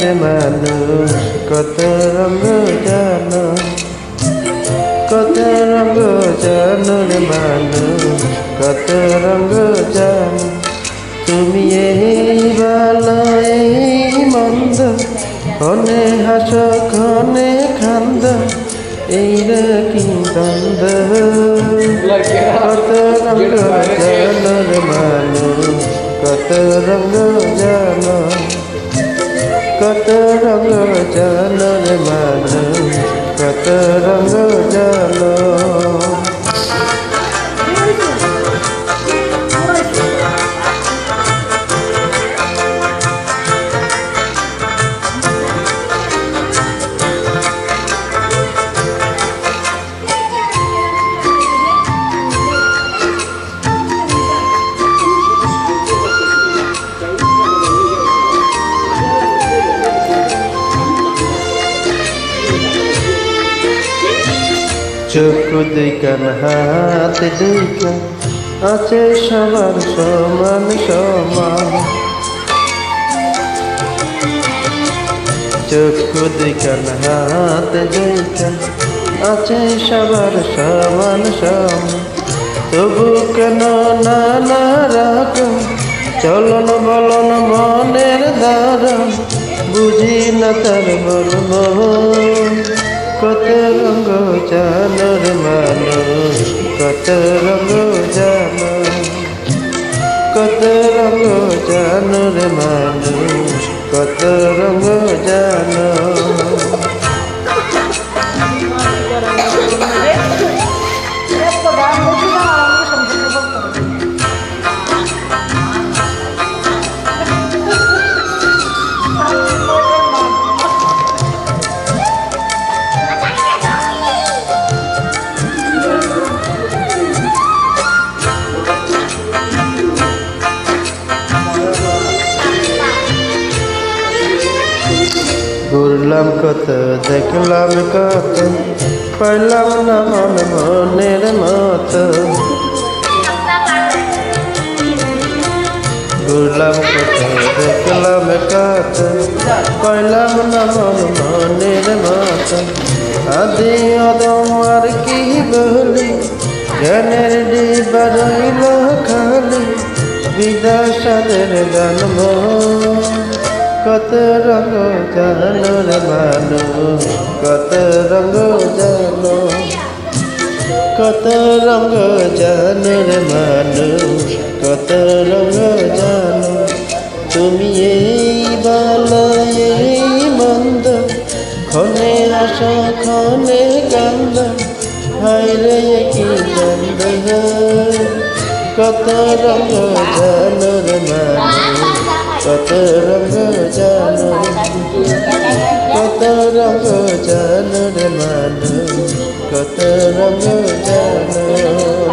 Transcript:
রে মানুষ কত রঙ জানো কত রঙ জানো রে মানুষ কত রঙ জানো তুমি এই ভালো এই মন্দ ক্ষণে হাস ক্ষণে খান্দ এই কি দ্বন্দ্ব কত রঙ জানো রে মানুষ কত রঙ জানো রে মানুষ কত চোখ দুইকান হাত দুইকান আছে সবার সমান সমান। চোখ দুইকান হাত দুইকান আছে সবার সমান সমান। তবু কেন নানা রকম চলন বলন মনের দ্বারা বুঝি না তার বলব কত রঙ জানো কত রঙ জানোর মানুষ কত রঙ জানো। ঘুরলাম কত দেখলাম কত পাইলাম না মন মনের মতো। ঘুরলাম কত দেখলাম কত পাইলাম না মন মনের মতো। আদি অদম আর কি বলি, জ্ঞানের ডিবা রইল খালি, বিদাসাদের জন্ম। কত রঙ জানো রে মানুষ? কত রঙ জানো? কত রঙ জানো রে মানুষ? কত রঙ জানো? তুমি এই ভালো এই মন্দ, ক্ষণে আসা ক্ষণে কান্দ হাইরে কি দ্বন্দ্ব কত রঙ জানো? রে কত রঙ জানো কত রঙ জানো রে মানুষ কত রঙ জানো।